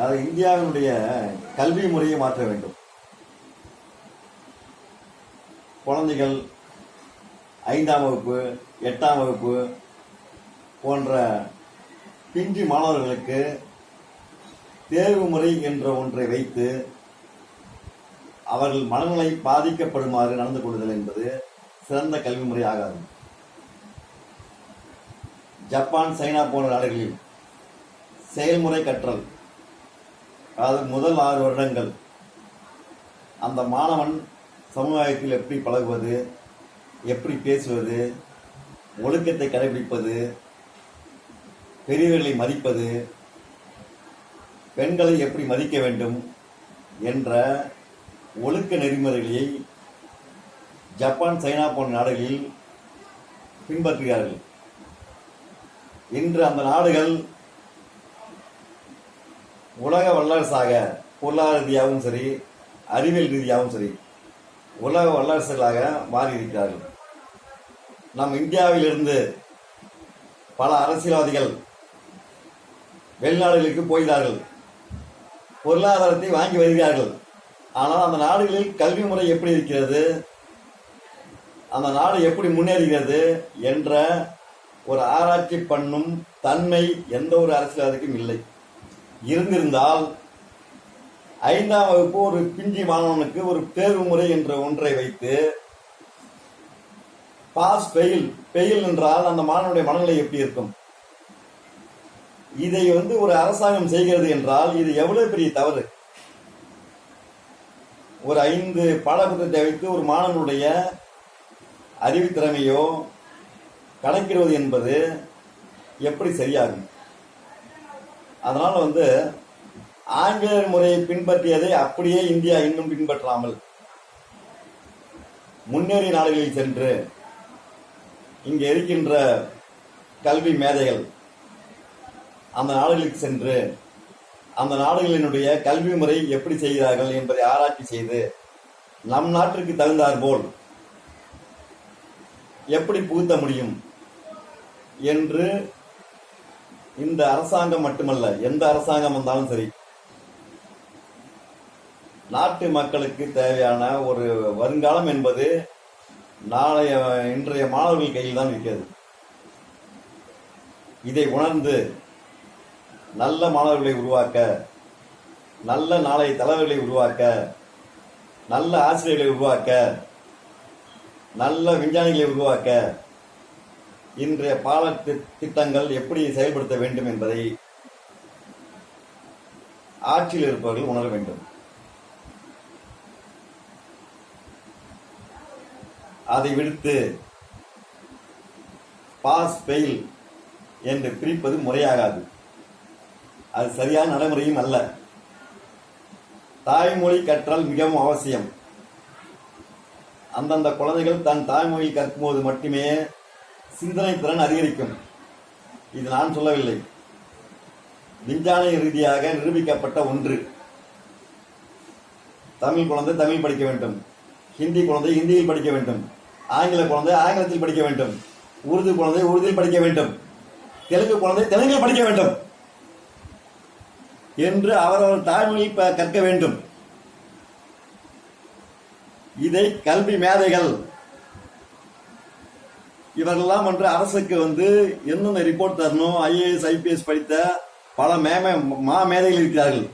அதாவது இந்தியாவினுடைய கல்வி முறையை மாற்ற வேண்டும். குழந்தைகள் ஐந்தாம் வகுப்பு எட்டாம் வகுப்பு போன்ற பிஞ்சி மாணவர்களுக்கு தேர்வு முறை என்ற ஒன்றை வைத்து அவர்கள் மனநிலை பாதிக்கப்படுமாறு நடந்து கொள்ளுதல் என்பது சிறந்த கல்வி முறை ஆகாது. ஜப்பான் சைனா போன்ற நாடுகளில் செயல்முறை கற்றல் அதாவது முதல் ஆறு வருடங்கள். அந்த மாணவன் சமுதாயத்தில் எப்படி பழகுவது எப்படி பேசுவது ஒழுக்கத்தை கடைபிடிப்பது பெரியவர்களை மதிப்பது பெண்களை எப்படி மதிக்க வேண்டும் என்ற ஒழுக்க நெறிமுறைகளை ஜப்பான் சைனா போன்ற நாடுகளில் பின்பற்றுகிறார்கள். இன்று அந்த நாடுகள் உலக வல்லரசாக பொருளாதார ரீதியாகவும் சரி அறிவியல் ரீதியாகவும் சரி உலக வல்லரசுகளாக மாறி இருக்கிறார்கள் நம் இந்தியாவிலிருந்து பல அரசியல்வாதிகள் வெளிநாடுகளுக்கு போகிறார்கள். பொருளாதாரத்தை வாங்கி வருகிறார்கள். ஆனால் அந்த நாடுகளில் கல்வி முறை எப்படி இருக்கிறது? அந்த நாடு எப்படி முன்னேறுகிறது என்ற ஒரு ஆராய்ச்சி பண்ணும் தன்மை எந்த ஒரு அரசியல்வாதிக்கும் இல்லை. இருந்திருந்தால் ஐந்தாம் வகுப்பு ஒரு பிஞ்சி மாணவனுக்கு ஒரு தேர்வு முறை என்ற ஒன்றை வைத்து பாஸ் ஃபெயில் ஃபெயில் என்றால் அந்த மாணவனுடைய மனநிலை எப்படி இருக்கும்? இதை வந்து ஒரு அரசாங்கம் செய்கிறது என்றால் இது எவ்வளவு பெரிய தவறு? ஒரு ஐந்து பாடப்புத்தகத்தை வைத்து ஒரு மாணவனுடைய அறிவுத்திறமையோ கணக்கிடுவது என்பது எப்படி சரியாகும்? அதனால் வந்து ஆங்கிலேயர் முறையை பின்பற்றியதை அப்படியே இந்தியா இன்னும் பின்பற்றாமல் முன்னேறிய நாடுகளில் சென்று இங்கே இருக்கின்ற கல்வி மேதைகள் அந்த நாடுகளுக்கு சென்று அந்த நாடுகளினுடைய கல்வி முறை எப்படி செய்கிறார்கள் என்பதை ஆராய்ச்சி செய்து நம் நாட்டிற்கு தகுந்தார் போல் எப்படி புகுத்த முடியும் என்று இந்த அரசாங்கம் மட்டுமல்ல எந்த அரசாங்கம் வந்தாலும் சரி நாட்டு மக்களுக்கு தேவையான ஒரு வருங்காலம் என்பது நாளைய இன்றைய மாணவர்கள் கையில் தான் இருக்கிறது. இதை உணர்ந்து நல்ல மாணவர்களை உருவாக்க நல்ல நாளைய தலைவர்களை உருவாக்க நல்ல ஆசிரியர்களை உருவாக்க நல்ல விஞ்ஞானிகளை உருவாக்க இன்றைய பால திட்டங்கள் எப்படி செயல்படுத்த வேண்டும் என்பதை ஆட்சியில் இருப்பவர்கள் உணர வேண்டும். அதை விடுத்து பாஸ் ஃபெயில் என்று பிரிப்பது முறையாகாது. அது சரியான நடைமுறையும் அல்ல. தாய்மொழி கற்றல் மிகவும் அவசியம். அந்தந்த குழந்தைகள் தன் தாய்மொழி கற்கும்போது மட்டுமே சிந்தனை திறன் அதிகரிக்கும். இது நான் சொல்லவில்லை. விஞ்ஞான ரீதியாக நிரூபிக்கப்பட்ட ஒன்று. தமிழ் குழந்தை தமிழ் படிக்க வேண்டும். ஹிந்தி குழந்தை ஹிந்தியில் படிக்க வேண்டும். ஆங்கில குழந்தை ஆங்கிலத்தில் படிக்க வேண்டும். உருது குழந்தை உருதில் படிக்க வேண்டும். தெலுங்கு குழந்தை தெலுங்கில் படிக்க வேண்டும். என்று அவரவர் தாய்மொழி கற்க வேண்டும். இதை கல்வி மேதைகள் இவர்கள்லாம் வந்து அரசுக்கு வந்து என்னென்ன ரிப்போர்ட் தரணும்? ஐஏஎஸ் ஐபிஎஸ் படித்த பல மேம மா மேதைகள் இருக்கிறார்கள்.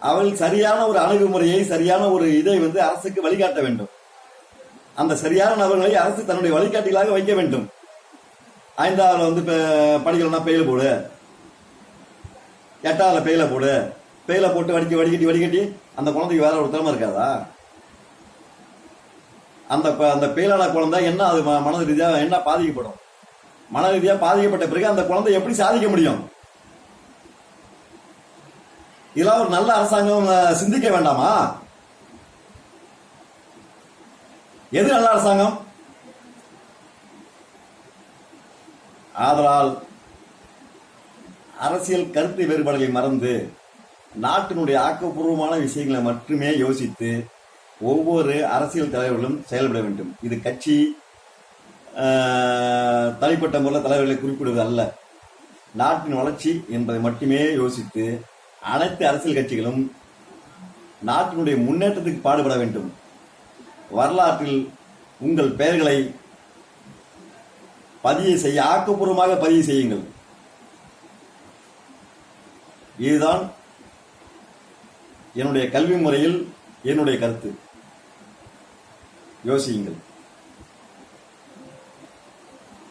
அவர்கள் சரியான ஒரு அணுகுமுறையை சரியான ஒரு இதை வந்து அரசுக்கு வழிகாட்ட வேண்டும். அந்த சரியான நபர்களை அரசு தன்னுடைய வழிகாட்டிகளாக வைக்க வேண்டும். ஐந்தாவதுல வந்து இப்போ படிக்கலன்னா பெயில் போடு. எட்டாவதுல பெயில போடு. பெயில போட்டு வடிக்க வடிகட்டி வடிகட்டி அந்த குழந்தைக்கு வேற ஒரு திறமை இருக்காதா? அந்த அந்த பெயிலான குழந்தை என்ன அது ம- மன ரீதியாக என்ன பாதிக்கப்படும்? மன ரீதியாக பாதிக்கப்பட்ட பிறகு அந்த குழந்தை எப்படி சாதிக்க முடியும்? இதெல்லாம் ஒரு நல்ல அரசாங்கம் சிந்திக்க வேண்டாமா? எது நல்ல அரசாங்கம்? ஆதலால் அரசியல் கருத்து வேறுபாடுகளை மறந்து நாட்டினுடைய ஆக்கப்பூர்வமான விஷயங்களை மட்டுமே யோசித்து ஒவ்வொரு அரசியல் தலைவர்களும் செயல்பட வேண்டும். இது கட்சி தனிப்பட்ட முறையில் தலைவர்களை குறிப்பிடுவது அல்ல. நாட்டின் வளர்ச்சி என்பதை மட்டுமே யோசித்து அனைத்து அரசியல் கட்சிகளும் நாட்டினுடைய முன்னேற்றத்துக்கு பாடுபட வேண்டும். வரலாற்றில் உங்கள் பெயர்களை பதிவு செய்ய ஆக்கப்பூர்வமாக பதிவு செய்யுங்கள். இதுதான் என்னுடைய கல்வி முறையில் என்னுடைய கருத்து. யோசியுங்கள்.